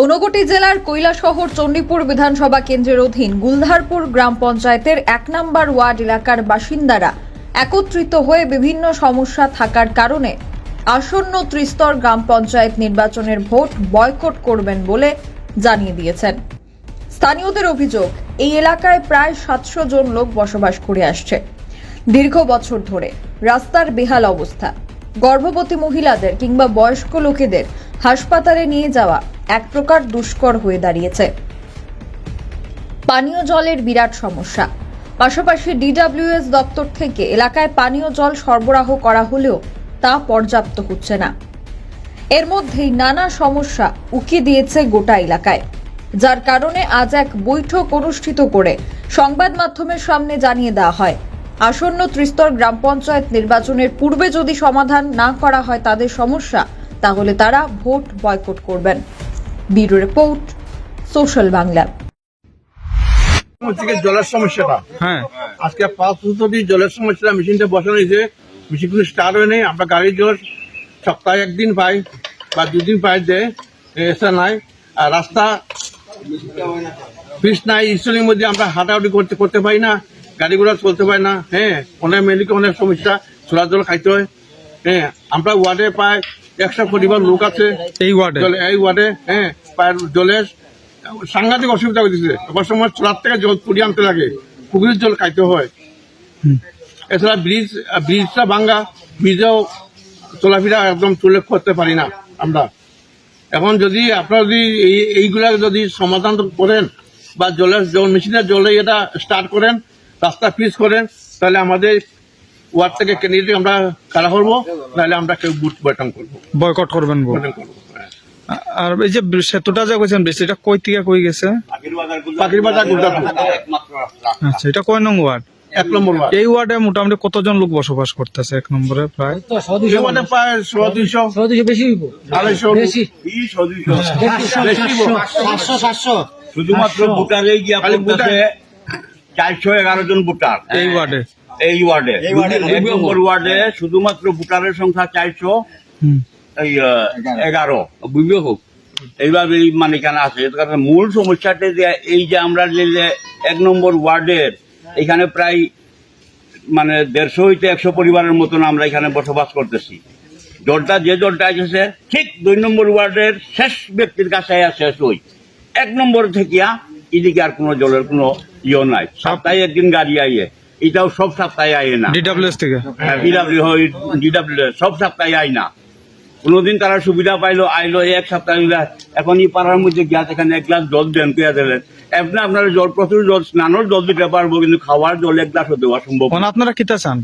ঊনকোটি জেলার কৈলাসহর চণ্ডীপুর বিধানসভা কেন্দ্রের অধীন গুলধারপুর গ্রাম পঞ্চায়েতের এক নম্বর ওয়ার্ড এলাকার বাসিন্দারা একত্রিত হয়ে বিভিন্ন সমস্যা থাকার কারণে আসন্ন ত্রিস্তর গ্রাম পঞ্চায়েত নির্বাচনের ভোট বয়কট করবেন বলে জানিয়ে দিয়েছেন। স্থানীয়দের অভিযোগ, এই এলাকায় প্রায় সাতশো জন লোক বসবাস করে আসছে। দীর্ঘ বছর ধরে রাস্তার বেহাল অবস্থা। গর্ভবতী মহিলাদের কিংবা বয়স্ক লোকেদের হাসপাতালে নিয়ে যাওয়া এক প্রকার দুষ্কর হয়ে দাঁড়িয়েছে। পানীয় জলের বিরাট সমস্যা। পাশাপাশি ডিডব্লিউএস দপ্তর থেকে এলাকায় পানীয় জল সরবরাহ করা হলেও তা পর্যাপ্ত হচ্ছে না। এর মধ্যেই নানা সমস্যা উকি দিয়েছে গোটা এলাকায়, যার কারণে আজ এক বৈঠক অনুষ্ঠিত করে সংবাদ মাধ্যমের সামনে জানিয়ে দেওয়া হয়, আসন্ন ত্রিস্তর গ্রাম পঞ্চায়েত নির্বাচনের পূর্বে যদি সমাধান না করা হয় তাদের সমস্যা তাহলে তারা ভোট বয়কট করবেন। Bureau report social Bangla. থেকে জলের সমস্যাটা। হ্যাঁ। আজকে পাঁচ বছর ধরে জলের সমস্যাটা মেশিনটা বসানো হয়েছে মেশিনগুলো স্টার্ট হয় নাই আমরা গাড়ির জল সপ্তাহে একদিন পাই বা দুদিন পাই যে এসে নাই। আর রাস্তা ফিস নাই স্কুলের মধ্যে আমরা হাঁটাহাঁটি করতে করতে পারি না গাড়ি ঘোড়া চলতে পারি না। হ্যাঁ অনেক মেডিকে অনেক সমস্যা ছোলা জল খাইতে হয়। হ্যাঁ আমরা ওয়ার্ডে প্রায় একশো পরিবার লোক আছে। এই ওয়ার্ডে? জলে এই ওয়ার্ডে হ্যাঁ প্রায় জলের সাংঘাতিক অসুবিধা হয়েছে এবার সময় চোলার থেকে জল পুড়িয়ে আনতে লাগে। পুকুরের জল খাইতে হয়। এছাড়া ব্রিজ ব্রিজটা ভাঙ্গা ব্রিজেও চলাফেরা একদম চলে করতে পারি না আমরা। এখন যদি আপনারা যদি এই এইগুলা যদি সমাধান করেন বা জলের জল মেশিনের জলে এটা স্টার্ট করেন রাস্তা ফিস করেন তাহলে আমাদের ওয়ার্ড থেকে ক্যান্ডিডেট আমরা কারা করব তাহলে আমরা কেউ বুট বয়কট করব। বয়কট করবেন করব হ্যাঁ। আর এই যে সেতুটা যে কইছেন বৃষ্টিটা কই থেকে কই গেছে? পাখির বাজার গুলদারপুর আচ্ছা এটা কয় নং ওয়ার্ড? এক নম্বর ওয়ার্ড। এই ওয়ার্ডে মোটামুটি কতজন লোক বসবাস করতেছে এক নম্বরে প্রায়? ওয়ার্ডে প্রায় বেশি আড়াইশো। বেশি। বেশি সাতশো সাতশো। শুধুমাত্র ভোটারে। গিয়া চারশো এগারো জন ভোটার। এই ওয়ার্ডে? এই ওয়ার্ডে। এক নম্বর ওয়ার্ডে শুধুমাত্র ভোটারের সংখ্যা চারশো এই এগারো। বুঝবে হোক। এইবার এই মানে কেন আছে। মূল সমস্যাটা যে এই যে আমরা যে এক নম্বর ওয়ার্ডের এখানে প্রায় মানে দেড়শো হইতে একশো পরিবারের মতন আমরা এখানে বসবাস করতেছি। জলটা যে জলটা এসেছে ঠিক দুই নম্বর ওয়ার্ডের শেষ ব্যক্তির কাছে শেষ হই এক নম্বর থেকে এদিকে আর কোনো জলের কোনো ইয়ে নাই। সপ্তাহে একদিন গাড়ি আইয়ে। এটাও সব সপ্তাহে আইয়ে না। ডিডব্লিউএস থেকে? ডিডাব্লিউ সব সপ্তাহে আই না। কোনোদিন তারা সুবিধা পাইলো আইলো এক সপ্তাহ এখন এই পাড়ার মধ্যে গিয়া এখানে এক গ্লাস জল দেন কইয়া দিলেন এমনি আপনার জল প্রচুর জল স্নানোর জল দিতে পারব কিন্তু খাওয়ার জল এক গ্লাসও দেওয়া সম্ভব। মানে আপনারা কিতা চান?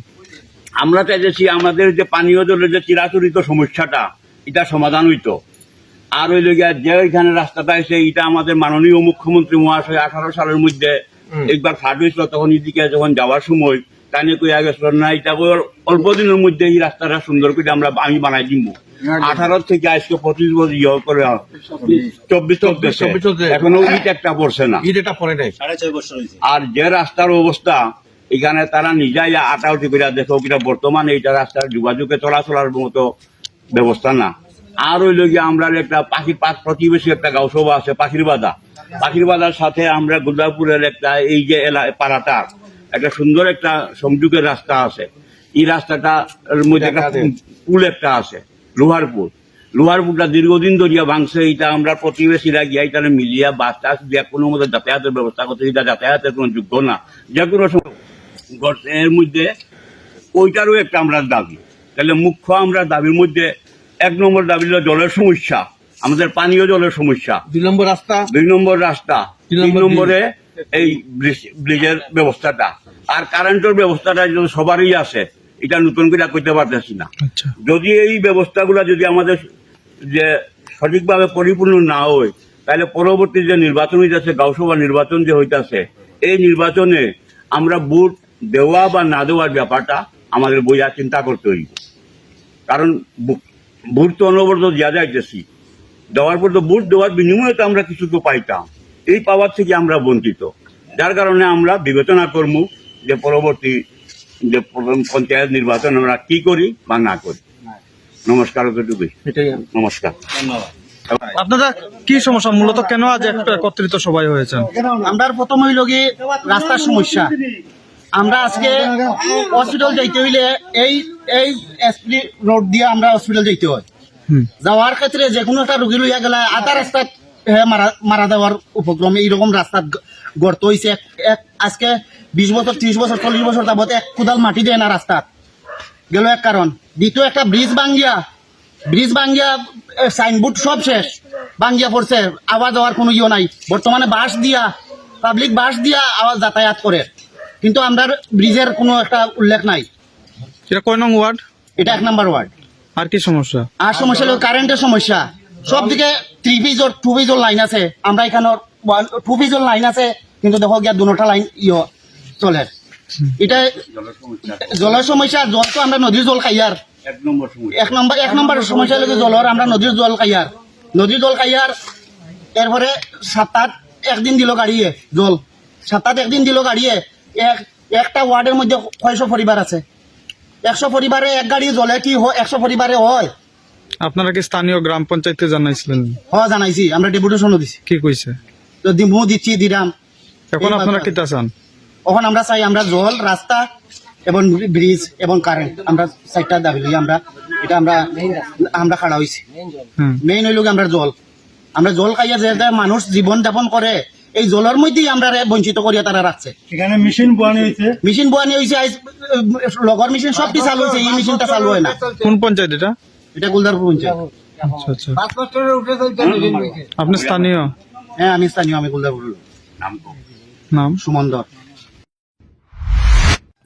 আমরা চাইতেছি আমাদের যে পানীয় জলের যে চিরাচরিত সমস্যাটা এটা সমাধান হইতো। আর ওই যে এখানে রাস্তাটা আছে এটা আমাদের মাননীয় মুখ্যমন্ত্রী মহাশয় আঠারো সালের মধ্যে একবার ফাট হয়েছিল তখন এদিকে যখন যাওয়ার সময় তাই কইয়া গেছিল না এটা অল্প দিনের মধ্যে এই রাস্তাটা সুন্দর করে আমরা আমি বানাই দিব। আঠারো থেকে আজকে পঁচিশ বছর ইয়ে করে চব্বিশ চব্বিশ এখনও ইট একটা পড়ছে না। ঈদ এটা পরে নাই। আর যে রাস্তার অবস্থা এখানে তারা নিজেই আটাউটি করে দেখো কিনা বর্তমানে এটা রাস্তার যোগাযোগে চলাচলার মতো ব্যবস্থা না। আর ওই লগে আমরা একটা পাখির পাক প্রতিবেশী একটা গাঁওসভা আছে পাখির বাদা। পাখির সাথে আমরা গুলদারপুরের একটা এই যে পাড়াটা একটা সুন্দর একটা সংযোগের রাস্তা আছে। এই রাস্তাটার মধ্যে একটা পুল একটা আছে লোহার পুল। লোহার পুলটা দীর্ঘদিন ধরিয়া ভাঙছে এটা আমরা প্রতিবেশীরা গিয়া এটা মিলিয়া বাস টাস দিয়া কোনো মতো যাতায়াতের ব্যবস্থা করতে এটা যাতায়াতের কোনো যোগ্য না। যে কোনো এর মধ্যে ওইটারও একটা আমরা দাবি। তাহলে মুখ্য আমরা দাবির মধ্যে এক নম্বর দাবি হলো জলের সমস্যা। আমাদের পানীয় জলের সমস্যা। দুই নম্বর রাস্তা? দুই নম্বর রাস্তা তিন নম্বরে এই ব্রিজের ব্যবস্থাটা। আর কারেন্টের ব্যবস্থাটা যদি সবারই আছে এটা নতুন করে করতে পারতেছি না। আচ্ছা। যদি এই ব্যবস্থাগুলো যদি আমাদের যে সঠিকভাবে পরিপূর্ণ না হয় তাহলে পরবর্তী যে নির্বাচন হইতেছে গাঁওসভা নির্বাচন যে হইতেছে এই নির্বাচনে আমরা ভোট দেওয়া বা না দেওয়ার ব্যাপারটা আমাদের বইয়া চিন্তা করতে হইব। কারণ ভোট তো অনবরত দেওয়া যাইতেছি। দেওয়ার পর তো ভোট দেওয়ার বিনিময়ে তো আমরা কিছু তো পাইতাম। এই পাওয়ার থেকে আমরা বঞ্চিত। যার কারণে আমরা বিবেচনা করব যে পরবর্তী যে পঞ্চায়েত নির্বাচন আমরা কি করি বা না করি। নমস্কার অতটুকুই। নমস্কার। আপনারা কি সমস্যা? মূলত কেন আজ একটা একত্রিত সবাই হয়েছেন? আমরা প্রথম হইল কি রাস্তার সমস্যা। আমরা আজকে হসপিটাল যাইতে হইলে এই এই এসপি রোড দিয়ে আমরা হসপিটাল যাইতে হয়। যাওয়ার ক্ষেত্রে যে কোনো একটা রুগী লইয়া গেলে আধা রাস্তায় হে মারা মারা দেওয়ার উপক্রম এইরকম রাস্তা গর্ত হয়েছে আজকে বিশ বছর ত্রিশ বছর চল্লিশ বছর যাবত এক কোদাল মাটি দেয় না রাস্তার গেল এক কারণ। দ্বিতীয় একটা ব্রিজ ভাঙ্গিয়া ব্রিজ ভাঙ্গিয়া সাইনবোর্ড সব শেষ ভাঙ্গিয়া পড়ছে। আওয়াজ হওয়ার কোনো ইয়ে নাই। বর্তমানে বাস দিয়া পাবলিক বাস দিয়া আওয়াজ যাতায়াত করে। কিন্তু আমরা ব্রিজের কোনো একটা উল্লেখ নাই। এটা কয় নং ওয়ার্ড? এটা এক নাম্বার ওয়ার্ড। আর কি সমস্যা? আর সমস্যা হলো কারেন্টের সমস্যা। সব দিকে three phase two phase line আছে। আমরা এখানে টু পিজর লাইন আছে কিন্তু দেখো গিয়া দুটা লাইন ইয় চলে। এটা জলের সমস্যা জল তো আমরা নদীর জল খাইয়ার এক নম্বর এক নম্বর সমস্যা হলো জলের আমরা নদীর জল খাইয়ার নদীর জল খাইয়ার এরপরে সাত একদিন দিল গাড়িয়ে জল। সাত একদিন দিল গাড়িয়ে এক একটা ওয়ার্ডের মধ্যে কয়শো পরিবার আছে। একশো পরিবারে এক গাড়ি জলে কি হয়? একশো পরিবারে হয়। আপনারা কি স্থানীয় গ্রাম পঞ্চায়েতে জানাইছিলেন? হ জানাইছি। আমরা ডেপুটেশনও দিছি। কি কইছে? তো দিমু দিচ্ছি দিরাম। এখন আপনারা। কিতা চান? এখন আমরা চাই আমরা জল রাস্তা এবং ব্রিজ এবং কারেন্ট আমরা চারটা দাবি লই আমরা এটা আমরা আমরা খাড়া হয়েছি মেইন হইল গিয়ে আমরা জল। আমরা জল খাইয়া যে মানুষ জীবন যাপন করে এই জলের মধ্যেই আমরা বঞ্চিত করিয়া তারা রাখছে। এখানে মেশিন বানানো হয়েছে মেশিন বোয়ানি হয়েছে লগর মেশিন সবটি চালু হয়েছে এই মেশিনটা চালু হয় না। কোন পঞ্চায়েত এটা? এটা গুলদারপুর পঞ্চায়েত। আচ্ছা আচ্ছা। আপনি স্থানীয়? হ্যাঁ আমি স্থানীয় আমি গুলদারপুর। নাম নাম? সুমন্দর।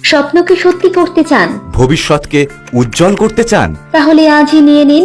স্বপ্নকে সত্যি করতে চান? ভবিষ্যৎকে উজ্জ্বল করতে চান? তাহলে আজই নিয়ে নিন